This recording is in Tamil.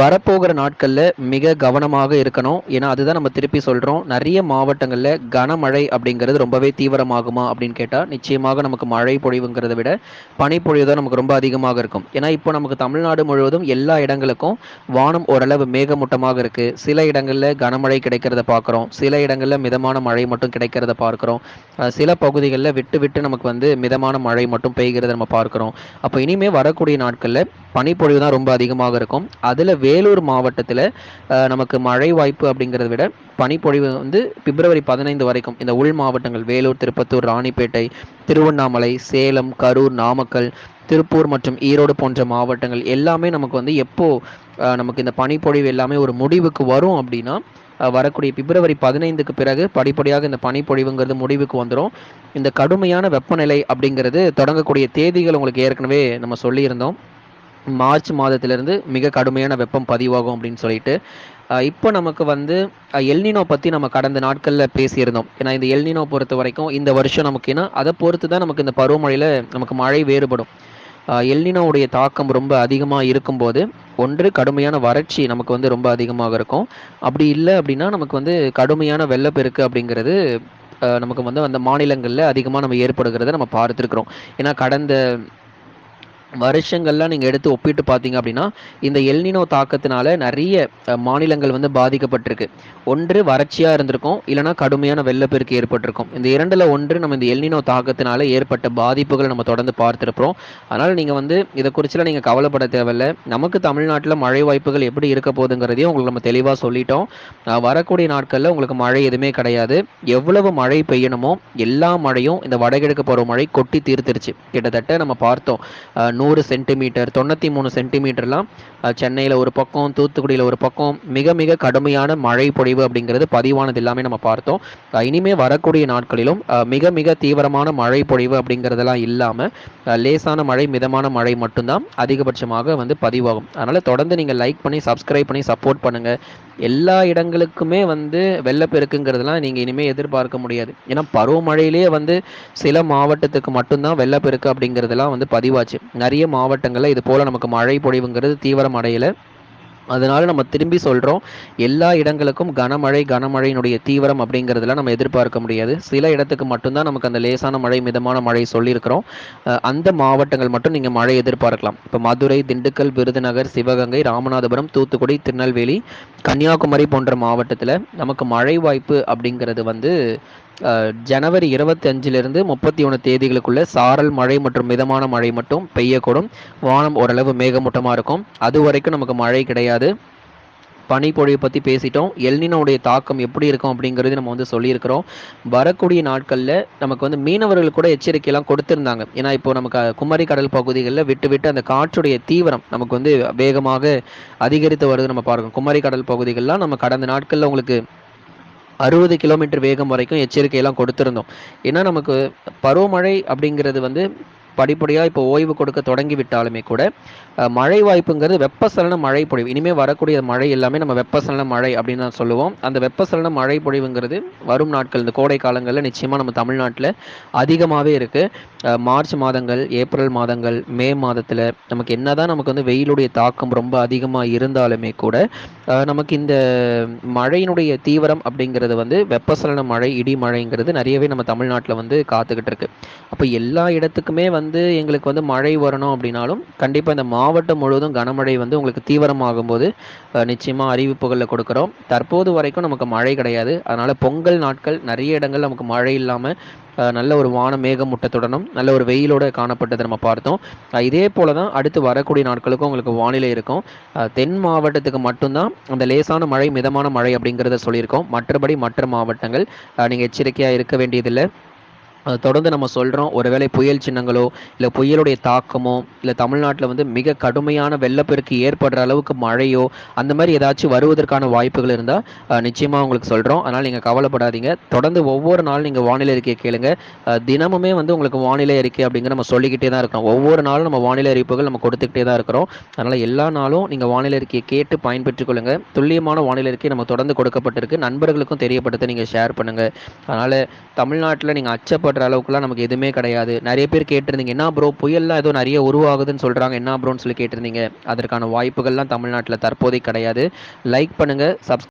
வரப்போகிற நாட்களில் மிக கவனமாக இருக்கணும். ஏன்னா அதுதான் நம்ம திருப்பி சொல்கிறோம் நிறைய மாவட்டங்களில் கனமழை அப்படிங்கிறது ரொம்பவே தீவிரமாகுமா அப்படின்னு கேட்டால் நிச்சயமாக நமக்கு மழை பொழிவுங்கிறத விட பனிப்பொழிவு தான் நமக்கு ரொம்ப அதிகமாக இருக்கும். ஏன்னா இப்போ நமக்கு தமிழ்நாடு முழுவதும் எல்லா இடங்களுக்கும் வானம் ஓரளவு மேகமூட்டமாக இருக்குது சில இடங்களில் கனமழை கிடைக்கிறத பார்க்குறோம். சில இடங்களில் மிதமான மழை மட்டும் கிடைக்கிறத பார்க்குறோம். சில பகுதிகளில் விட்டு விட்டு நமக்கு வந்து மிதமான மழை மட்டும் பெய்கிறத நம்ம பார்க்குறோம். அப்போ இனிமேல் வரக்கூடிய நாட்களில் பனிப்பொழிவு தான் ரொம்ப அதிகமாக இருக்கும். அதில் வேலூர் மாவட்டத்தில் நமக்கு மழை வாய்ப்பு அப்படிங்கிறத விட பனிப்பொழிவு வந்து பிப்ரவரி பதினைந்து வரைக்கும் இந்த உள் மாவட்டங்கள் வேலூர் திருப்பத்தூர் ராணிப்பேட்டை திருவண்ணாமலை சேலம் கரூர் நாமக்கல் திருப்பூர் மற்றும் ஈரோடு போன்ற மாவட்டங்கள் எல்லாமே நமக்கு வந்து எப்போ நமக்கு இந்த பனிப்பொழிவு எல்லாமே ஒரு முடிவுக்கு வரும் அப்படின்னா வரக்கூடிய பிப்ரவரி பதினைந்துக்கு பிறகு படிப்படியாக இந்த பனிப்பொழிவுங்கிறது முடிவுக்கு வந்துடும் இந்த கடுமையான வெப்பநிலை அப்படிங்கிறது தொடங்கக்கூடிய தேதிகள் உங்களுக்கு ஏற்கனவே நம்ம சொல்லியிருந்தோம். மார்ச் மாதத்திலிருந்து மிக கடுமையான வெப்பம் பதிவாகும் அப்படின்னு சொல்லிட்டு இப்போ நமக்கு வந்து எல்னினோ பற்றி நம்ம கடந்த நாட்களில் பேசியிருந்தோம். ஏன்னா இந்த எல்னினோ பொறுத்த வரைக்கும் இந்த வருஷம் நமக்கு ஏன்னா அதை பொறுத்து தான் நமக்கு இந்த பருவமழையில் நமக்கு மழை வேறுபடும். எல்னினோவுடைய தாக்கம் ரொம்ப அதிகமாக இருக்கும்போது ஒன்று கடுமையான வறட்சி நமக்கு வந்து ரொம்ப அதிகமாக இருக்கும். அப்படி இல்லை அப்படின்னா நமக்கு வந்து கடுமையான வெள்ளப்பெருக்கு அப்படிங்கிறது நமக்கு வந்து அந்த மாநிலங்களில் அதிகமாக நம்ம ஏற்படுகிறத நம்ம பார்த்துருக்குறோம். ஏன்னா கடந்த வருஷங்கள்லாம் நீங்கள் எடுத்து ஒப்பிட்டு பார்த்தீங்க அப்படின்னா இந்த எல்னினோ தாக்கத்தினால நிறைய மாநிலங்கள் வந்து பாதிக்கப்பட்டிருக்கு. ஒன்று வறட்சியாக இருந்திருக்கும் இல்லைனா கடுமையான வெள்ளப்பெருக்கு ஏற்பட்டிருக்கும். இந்த இரண்டில் ஒன்று நம்ம இந்த எல்னினோ தாக்கத்தினால ஏற்பட்ட பாதிப்புகளை நம்ம தொடர்ந்து பார்த்துருப்போம் அதனால் நீங்கள் வந்து இதை குறிச்சுலாம் நீங்கள் கவலைப்பட தேவையில்லை. நமக்கு தமிழ்நாட்டில் மழை வாய்ப்புகள் எப்படி இருக்க போகுதுங்கிறதையும் உங்களுக்கு நம்ம தெளிவாக சொல்லிட்டோம். வரக்கூடிய நாட்களில் உங்களுக்கு மழை எதுவுமே கிடையாது. எவ்வளவு மழை பெய்யணுமோ எல்லா மழையும் இந்த வடகிழக்கு போகிற மழை கொட்டி தீர்த்துருச்சு. கிட்டத்தட்ட நம்ம பார்த்தோம். நூறு சென்டிமீட்டர் தொண்ணூற்றி மூணு சென்டிமீட்டர்லாம் சென்னையில் ஒரு பக்கம் தூத்துக்குடியில் ஒரு பக்கம் மிக மிக கடுமையான மழை பொழிவு அப்படிங்கிறது பதிவானது எல்லாமே நம்ம பார்த்தோம். இனிமேல் வரக்கூடிய நாட்களிலும் மிக மிக தீவிரமான மழை பொழிவு அப்படிங்கிறதெல்லாம் இல்லாமல் லேசான மழை மிதமான மழை மட்டும்தான் அதிகபட்சமாக வந்து பதிவாகும். அதனால் தொடர்ந்து நீங்கள் லைக் பண்ணி சப்ஸ்கிரைப் பண்ணி சப்போர்ட் பண்ணுங்கள் எல்லா இடங்களுக்குமே வந்து வெள்ளப்பெருக்குங்கிறதுலாம் நீங்கள் இனிமேல் எதிர்பார்க்க முடியாது. ஏன்னா பருவமழையிலேயே வந்து சில மாவட்டத்துக்கு மட்டும்தான் வெள்ளப்பெருக்கு அப்படிங்கிறதுலாம் வந்து பதிவாச்சு. நிறைய மாவட்டங்களில் இது போல் நமக்கு மழை பொழிவுங்கிறது தீவிரம் அடையலை. அதனால நம்ம திரும்பி சொல்கிறோம் எல்லா இடங்களுக்கும் கனமழை கனமழையினுடைய தீவிரம் அப்படிங்கிறதுல நம்ம எதிர்பார்க்க முடியாது. சில இடத்துக்கு மட்டும்தான் நமக்கு அந்த லேசான மழை மிதமான மழை சொல்லியிருக்கிறோம். அந்த மாவட்டங்கள் மட்டும் நீங்கள் மழை எதிர்பார்க்கலாம். இப்போ மதுரை திண்டுக்கல் விருதுநகர் சிவகங்கை ராமநாதபுரம் தூத்துக்குடி திருநெல்வேலி கன்னியாகுமரி போன்ற மாவட்டத்தில் நமக்கு மழை வாய்ப்பு அப்படிங்கிறது வந்து ஜனவரி இருபத்தி அஞ்சிலிருந்து முப்பத்தி ஒன்று தேதிகளுக்குள்ள சாரல் மழை மற்றும் மிதமான மழை மட்டும் பெய்யக்கூடும். வானம் ஓரளவு மேகமூட்டமாக இருக்கும். அது வரைக்கும் நமக்கு மழை கிடையாது. பனிப்பொழிவை பற்றி பேசிட்டோம். எல்னினோடைய தாக்கம் எப்படி இருக்கும் அப்படிங்கிறது நம்ம வந்து சொல்லியிருக்கிறோம். வரக்கூடிய நாட்களில் நமக்கு வந்து மீனவர்கள் கூட எச்சரிக்கையெல்லாம் கொடுத்துருந்தாங்க. ஏன்னா இப்போ நமக்கு குமரி கடல் பகுதிகளில் விட்டு விட்டு அந்த காற்றுடைய தீவிரம் நமக்கு வந்து வேகமாக அதிகரித்து வருது நம்ம பார்க்கணும் குமரி கடல் பகுதிகளெலாம் நம்ம கடந்த நாட்களில் உங்களுக்கு அறுபது கிலோமீட்டர் வேகம் வரைக்கும் எச்சரிக்கையெல்லாம் கொடுத்துருந்தோம். ஏன்னா நமக்கு பருவமழை அப்படிங்கிறது வந்து படிப்படியாக இப்போ ஓய்வு கொடுக்க தொடங்கி விட்டாலுமே கூட மழை வாய்ப்புங்கிறது வெப்பசலன மழை பொழிவு. இனிமேல் வரக்கூடிய மழை எல்லாமே நம்ம வெப்பசலன மழை அப்படின்னு தான் சொல்லுவோம். அந்த வெப்பசலன மழை பொழிவுங்கிறது வரும் நாட்கள் இந்த கோடை காலங்களில் நிச்சயமாக நம்ம தமிழ்நாட்டில் அதிகமாகவே இருக்குது மார்ச் மாதங்கள் ஏப்ரல் மாதங்கள் மே மாதத்தில் நமக்கு என்னதான் நமக்கு வந்து வெயிலுடைய தாக்கம் ரொம்ப அதிகமாக இருந்தாலுமே கூட நமக்கு இந்த மழையினுடைய தீவிரம் அப்படிங்கிறது வந்து வெப்பசலன மழை இடி மழைங்கிறது நிறையவே நம்ம தமிழ்நாட்டில் வந்து காத்துக்கிட்டு இருக்கு. அப்போ எல்லா இடத்துக்குமே வந்து வந்து எங்களுக்கு வந்து மழை வரணும் அப்படின்னாலும் கண்டிப்பாக இந்த மாவட்டம் முழுவதும் கனமழை வந்து உங்களுக்கு தீவிரமாகும் போது நிச்சயமாக அறிவிப்புகளில் கொடுக்குறோம். தற்போது வரைக்கும் நமக்கு மழை கிடையாது. அதனால் பொங்கல் நாட்கள் நிறைய இடங்கள் நமக்கு மழை இல்லாமல் நல்ல ஒரு வான மேகமூட்டத்துடனும் நல்ல ஒரு வெயிலோடு காணப்பட்டதை நம்ம பார்த்தோம். இதே போல தான் அடுத்து வரக்கூடிய நாட்களுக்கும் உங்களுக்கு வானிலை இருக்கும். தென் மாவட்டத்துக்கு மட்டும்தான் அந்த லேசான மழை மிதமான மழை அப்படிங்கிறத சொல்லியிருக்கோம். மற்றபடி மற்ற மாவட்டங்கள் நீங்கள் எச்சரிக்கையாக இருக்க வேண்டியதில்லை. தொடர்ந்து நம்ம சொல்கிறோம் ஒருவேளை புயல் சின்னங்களோ இல்லை புயலுடைய தாக்கமோ இல்லை தமிழ்நாட்டில் வந்து மிக கடுமையான வெள்ளப்பெருக்கு ஏற்படுற அளவுக்கு மழையோ அந்த மாதிரி ஏதாச்சும் வருவதற்கான வாய்ப்புகள் இருந்தால் நிச்சயமாக உங்களுக்கு சொல்கிறோம் அதனால் நீங்கள் கவலைப்படாதீங்க. தொடர்ந்து ஒவ்வொரு நாளும் நீங்கள் வானிலை அறிக்கையை கேளுங்க. தினமுமே வந்து உங்களுக்கு வானிலை அறிக்கை அப்படிங்கிற நம்ம சொல்லிக்கிட்டே தான் இருக்கிறோம். ஒவ்வொரு நாளும் நம்ம வானிலை அறிவிப்புகள் நம்ம கொடுத்துக்கிட்டே தான் இருக்கிறோம். அதனால் எல்லா நாளும் நீங்கள் வானிலை அறிக்கையை கேட்டு பயன்பெற்றுக் கொள்ளுங்கள் துல்லியமான வானிலை அறிக்கை நம்ம தொடர்ந்து கொடுக்கப்பட்டிருக்கு. நண்பர்களுக்கும் தெரியப்படுத்த நீங்கள் ஷேர் பண்ணுங்கள் அதனால் தமிழ்நாட்டில் நீங்கள் அச்சப்பட பாதிக்கப்படுற அளவுக்குலாம் நமக்கு எதுவுமே கிடையாது. நிறைய பேர் கேட்டிருந்தீங்க என்ன ப்ரோ புயல்லாம் ஏதோ நிறைய உருவாகுதுன்னு சொல்கிறாங்க என்ன ப்ரோன்னு சொல்லி கேட்டிருந்தீங்க. அதற்கான வாய்ப்புகள்லாம் தமிழ்நாட்டில் தற்போதைக்கு கிடையாது. லைக் பண்ணுங்கள் சப்ஸ்